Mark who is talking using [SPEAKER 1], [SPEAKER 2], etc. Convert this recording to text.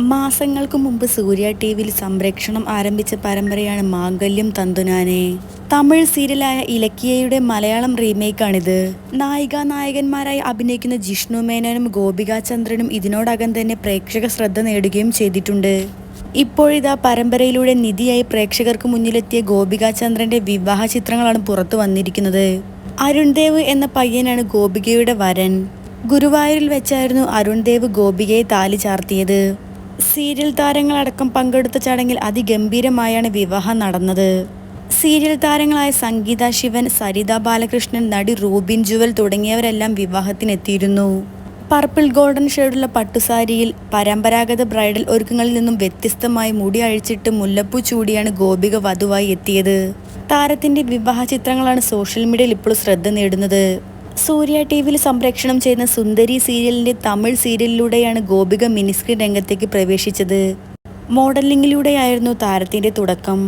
[SPEAKER 1] മാസങ്ങൾക്ക് മുമ്പ് സൂര്യ ടി വിയിൽ സംപ്രേക്ഷണം ആരംഭിച്ച പരമ്പരയാണ് മാംഗല്യം തന്തുനാനെ. തമിഴ് സീരിയലായ ഇലക്കിയയുടെ മലയാളം റീമേക്കാണിത്. നായിക നായകന്മാരായി അഭിനയിക്കുന്ന ജിഷ്ണു മേനോനും ഗോപിക ചന്ദ്രനും ഇതിനോടകം തന്നെ പ്രേക്ഷക ശ്രദ്ധ നേടുകയും ചെയ്തിട്ടുണ്ട്. ഇപ്പോഴിതാ പരമ്പരയിലൂടെ നിധിയായി പ്രേക്ഷകർക്ക് മുന്നിലെത്തിയ ഗോപിക ചന്ദ്രന്റെ വിവാഹ ചിത്രങ്ങളാണ് പുറത്തു വന്നിരിക്കുന്നത്. അരുൺദേവ് എന്ന പയ്യനാണ് ഗോപികയുടെ വരൻ. ഗുരുവായൂരിൽ വെച്ചായിരുന്നു അരുൺദേവ് ഗോപികയെ താലി ചാർത്തിയത്. സീരിയൽ താരങ്ങളടക്കം പങ്കെടുത്ത ചടങ്ങിൽ അതിഗംഭീരമായാണ് വിവാഹം നടന്നത്. സീരിയൽ താരങ്ങളായ സംഗീത ശിവൻ സരിത ബാലകൃഷ്ണൻ നടി റൂബിൻ ജുവൽ തുടങ്ങിയവരെല്ലാം വിവാഹത്തിനെത്തിയിരുന്നു. പർപ്പിൾ ഗോൾഡൻ ഷെയ്ഡുള്ള പട്ടുസാരിയിൽ പരമ്പരാഗത ബ്രൈഡൽ ഒരുക്കങ്ങളിൽ നിന്നും വ്യത്യസ്തമായി മുടി അഴിച്ചിട്ട് മുല്ലപ്പൂ ചൂടിയാണ് ഗോപിക വധുവായി എത്തിയത്. താരത്തിന്റെ വിവാഹ ചിത്രങ്ങളാണ് സോഷ്യൽ മീഡിയയിൽ ഇപ്പോൾ ശ്രദ്ധ നേടുന്നത്. സൂര്യ ടി വിയിൽ സംപ്രേക്ഷണം ചെയ്യുന്ന സുന്ദരി സീരിയലിന്റെ തമിഴ് സീരിയലിലൂടെയാണ് ഗോപിക മിനിസ്ക്രീൻ രംഗത്തേക്ക് പ്രവേശിച്ചത്. മോഡലിംഗിലൂടെയായിരുന്നു താരത്തിന്റെ തുടക്കം.